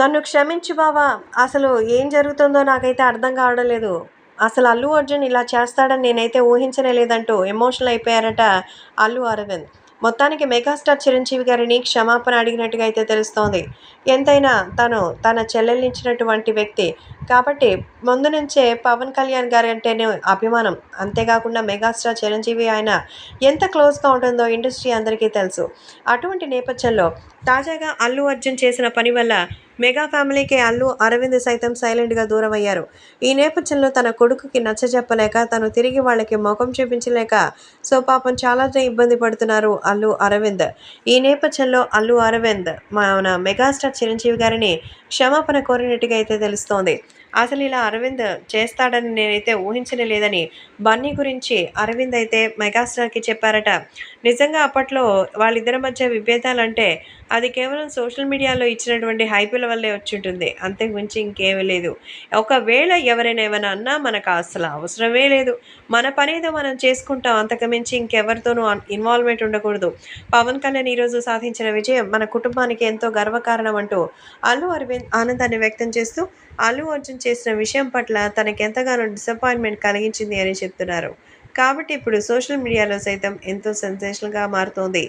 నన్ను క్షమించు బావా. అసలు ఏం జరుగుతుందో నాకైతే అర్థం కావడం లేదు అసలు అల్లు అర్జున్ ఇలా చేస్తాడని నేనైతే ఊహించనే లేదంటూ ఎమోషనల్ అయిపోయారట అల్లు అరవింద్. మొత్తానికి మెగాస్టార్ చిరంజీవి గారిని క్షమాపణ అడిగినట్టుగా అయితే తెలుస్తోంది. ఎంతైనా తను తన చెల్లెలించినటువంటి వ్యక్తి. కాబట్టి ముందు నుంచే పవన్ కళ్యాణ్ గారి అంటేనే అభిమానం. అంతేకాకుండా మెగాస్టార్ చిరంజీవి ఆయన ఎంత క్లోజ్గా ఉంటుందో ఇండస్ట్రీ అందరికీ తెలుసు. అటువంటి నేపథ్యంలో తాజాగా అల్లు అర్జున్ చేసిన పని వల్ల మెగా ఫ్యామిలీకి అల్లు అరవింద్ సైతం సైలెంట్గా దూరం అయ్యారు ఈ నేపథ్యంలో తన కొడుకుకి నచ్చజెప్పలేక తను తిరిగి వాళ్ళకి ముఖం చూపించలేక సో పాపం చాలా ఇబ్బంది పడుతున్నారు అల్లు అరవింద్. ఈ నేపథ్యంలో అల్లు అరవింద్ మన మెగాస్టార్ చిరంజీవి గారిని క్షమాపణ కోరినట్టుగా అయితే తెలుస్తోంది. అసలు ఇలా అరవింద్ చేస్తాడని నేనైతే ఊహించనే లేదని బన్నీ గురించి అరవింద్ అయితే మెగాస్టార్కి చెప్పారట. నిజంగా అప్పట్లో వాళ్ళిద్దరి మధ్య విభేదాలంటే అది కేవలం సోషల్ మీడియాలో ఇచ్చినటువంటి హైపుల వల్లే వచ్చి ఉంటుంది ఇంకేమీ లేదు. ఒకవేళ ఎవరైనా ఏమైనా అన్నా మనకు అసలు అవసరమే లేదు. మన పనేదో మనం చేసుకుంటాం. అంతకు మించి ఇంకెవరితోనూ ఇన్వాల్వ్మెంట్ ఉండకూడదు. పవన్ కళ్యాణ్ ఈరోజు సాధించిన విజయం మన కుటుంబానికి ఎంతో గర్వకారణం అంటూ అల్లు అరవింద్ ఆనందాన్ని వ్యక్తం చేస్తూ అల్లు అర్జున్ చేసిన విషయం పట్ల తనకెంతగానో డిసప్పాయింట్మెంట్ కలిగించింది అని చెప్తున్నారు. కాబట్టి ఇప్పుడు సోషల్ మీడియాలో సైతం ఎంతో సెన్సేషనల్గా మారుతోంది.